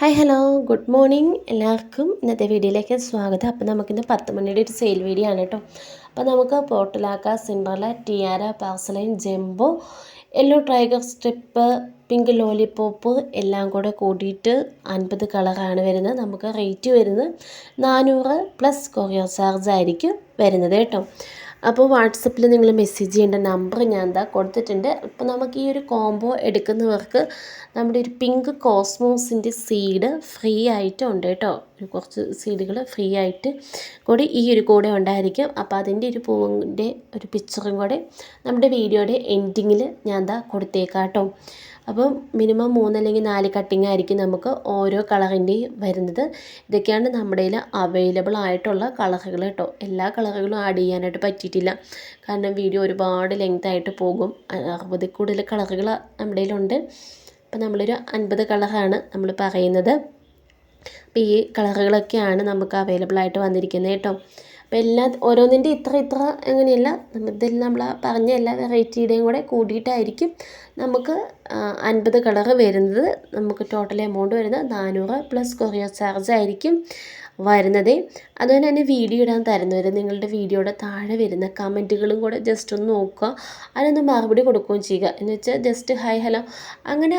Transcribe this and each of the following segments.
Hi hello good morning എല്ലാവർക്കും ഇന്നത്തെ വീഡിയോയിലേക്ക് സ്വാഗതം. അപ്പോൾ നമുക്കിന്ന് പത്ത് മണിയുടെ ഒരു സെയിൽ വീഡിയോ ആണ് കേട്ടോ. അപ്പോൾ നമുക്ക് portulaca സിംബർല tiara porcelain jumbo yellow tiger stripe pink lollipop എല്ലാം കൂടെ കൂടിയിട്ട് അൻപത് കളറാണ് വരുന്നത്. നമുക്ക് റേറ്റ് വരുന്നത് നാനൂറ് പ്ലസ് കൊറിയർ ചാർജ് ആയിരിക്കും വരുന്നത് കേട്ടോ. അപ്പോൾ വാട്സപ്പിൽ നിങ്ങൾ മെസ്സേജ് ചെയ്യേണ്ട നമ്പർ ഞാൻ എന്താ കൊടുത്തിട്ടുണ്ട്. അപ്പോൾ നമുക്ക് ഈ ഒരു കോംബോ എടുക്കുന്നവർക്ക് നമ്മുടെ ഒരു പിങ്ക് കോസ്മോസിന്റെ സീഡ് ഫ്രീ ആയിട്ട് ഉണ്ട് കേട്ടോ. കുറച്ച് സീഡുകൾ ഫ്രീ ആയിട്ട് കൂടി ഈ ഒരു കൂടെ ഉണ്ടായിരിക്കും. അപ്പോൾ അതിന്റെ ഒരു പൂവിന്റെ ഒരു പിക്ചറും കൂടെ നമ്മുടെ വീഡിയോയുടെ എൻഡിങ്ങിൽ ഞാൻ എന്താ കൊടുത്തേക്കാം കേട്ടോ. അപ്പം മിനിമം മൂന്നല്ലെങ്കിൽ നാല് കട്ടിങ് ആയിരിക്കും നമുക്ക് ഓരോ കളറിന്റെയും വരുന്നത്. ഇതൊക്കെയാണ് നമ്മുടെ കയ്യിൽ അവൈലബിൾ ആയിട്ടുള്ള കളറുകൾ കേട്ടോ. എല്ലാ കളറുകളും ആഡ് ചെയ്യാനായിട്ട് പറ്റിയിട്ടില്ല. കാരണം വീഡിയോ ഒരുപാട് ലെങ്ത് ആയിട്ട് പോകും. അറുപതിൽ കൂടുതൽ കളറുകൾ നമ്മുടെ കയ്യിലുണ്ട്. അപ്പം നമ്മളൊരു അൻപത് കളറാണ് നമ്മൾ പറയുന്നത്. അപ്പോൾ ഈ കളറുകളൊക്കെയാണ് നമുക്ക് അവൈലബിൾ ആയിട്ട് വന്നിരിക്കുന്നത് കേട്ടോ. അപ്പോൾ എല്ലാ ഓരോന്നിന്റെ ഇത്ര ഇത്ര അങ്ങനെയല്ല ഇതിൽ നമ്മൾ പറഞ്ഞ എല്ലാ വെറൈറ്റിയുടെയും കൂടെ കൂടിയിട്ടായിരിക്കും നമുക്ക് അൻപത് കളറ് വരുന്നത്. നമുക്ക് ടോട്ടൽ എമൗണ്ട് വരുന്നത് നാനൂറ് പ്ലസ് കൊറിയർ ചാർജ് ആയിരിക്കും വരുന്നത്. അതുപോലെ തന്നെ വീഡിയോ ഇടാൻ തരുന്നവർ നിങ്ങളുടെ വീഡിയോയുടെ താഴെ വരുന്ന കമന്റുകളും കൂടെ ജസ്റ്റ് ഒന്ന് നോക്കുക. അതിനൊന്ന് മറുപടി കൊടുക്കുകയും ചെയ്യുക. എന്ന് വെച്ചാൽ ജസ്റ്റ് ഹായ് ഹലോ അങ്ങനെ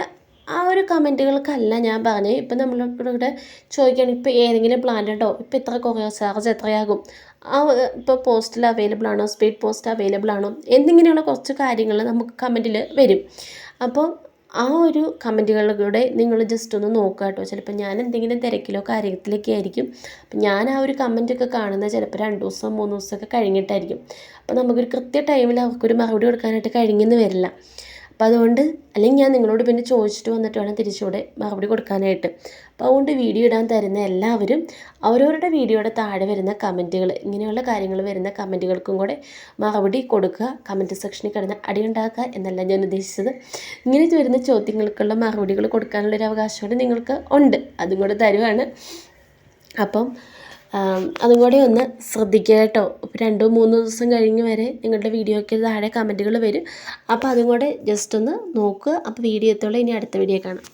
ആ ഒരു കമന്റുകൾക്കല്ല ഞാൻ പറഞ്ഞത്. ഇപ്പം നമ്മളിവിടെ ചോദിക്കുകയാണ് ഇപ്പോൾ ഏതെങ്കിലും പ്ലാൻ ഇപ്പോൾ ഇത്ര കൊറിയർ ചാർജ് എത്രയാകും? ആ ഇപ്പോൾ പോസ്റ്റിൽ അവൈലബിൾ ആണോ? സ്പീഡ് പോസ്റ്റ് അവൈലബിൾ ആണോ? എന്നിങ്ങനെയുള്ള കുറച്ച് കാര്യങ്ങൾ നമുക്ക് കമന്റിൽ വരും. അപ്പോൾ ആ ഒരു കമന്റുകളിലൂടെ നിങ്ങൾ ജസ്റ്റ് ഒന്ന് നോക്കുക കേട്ടോ. ചിലപ്പോൾ ഞാൻ എന്തെങ്കിലും തിരക്കിലോ കാര്യത്തിലൊക്കെ ആയിരിക്കും. അപ്പം ഞാൻ ആ ഒരു കമന്റൊക്കെ കാണുന്നത് ചിലപ്പോൾ രണ്ട് ദിവസം മൂന്ന് ദിവസമൊക്കെ കഴിഞ്ഞിട്ടായിരിക്കും. അപ്പോൾ നമുക്കൊരു കൃത്യ ടൈമിൽ അവർക്കൊരു മറുപടി കൊടുക്കാനായിട്ട് കഴിഞ്ഞെന്ന് വരില്ല. അപ്പം അതുകൊണ്ട് അല്ലെങ്കിൽ ഞാൻ നിങ്ങളോട് പിന്നെ ചോദിച്ചിട്ട് വന്നിട്ട് വേണം തിരിച്ചുകൂടെ മറുപടി കൊടുക്കാനായിട്ട്. അപ്പോൾ അതുകൊണ്ട് വീഡിയോ ഇടാൻ തരുന്ന എല്ലാവരും അവരവരുടെ വീഡിയോയുടെ താഴെ വരുന്ന കമന്റുകൾ ഇങ്ങനെയുള്ള കാര്യങ്ങൾ വരുന്ന കമന്റുകൾക്കും കൂടെ മറുപടി കൊടുക്കുക. കമന്റ് സെക്ഷനിൽ കിടന്ന് അടിയുണ്ടാക്കുക എന്നല്ല ഞാൻ ഉദ്ദേശിച്ചത്. ഇങ്ങനെ വരുന്ന ചോദ്യങ്ങൾക്കുള്ള മറുപടികൾ കൊടുക്കാനുള്ളൊരു അവകാശം കൂടെ നിങ്ങൾക്ക് ഉണ്ട്. അതും കൂടെ തരുവാണ്. അപ്പം അതും കൂടി ഒന്ന് ശ്രദ്ധിക്കുക കേട്ടോ. രണ്ടോ മൂന്നോ ദിവസം കഴിഞ്ഞ് വരെ നിങ്ങളുടെ വീഡിയോയ്ക്ക് താഴെ കമന്റുകൾ വരും. അപ്പോൾ അതും കൂടെ ജസ്റ്റ് ഒന്ന് നോക്കുക. അപ്പോൾ വീഡിയോ എത്തുള്ളൂ ഇനി അടുത്ത വീഡിയോ കാണാം.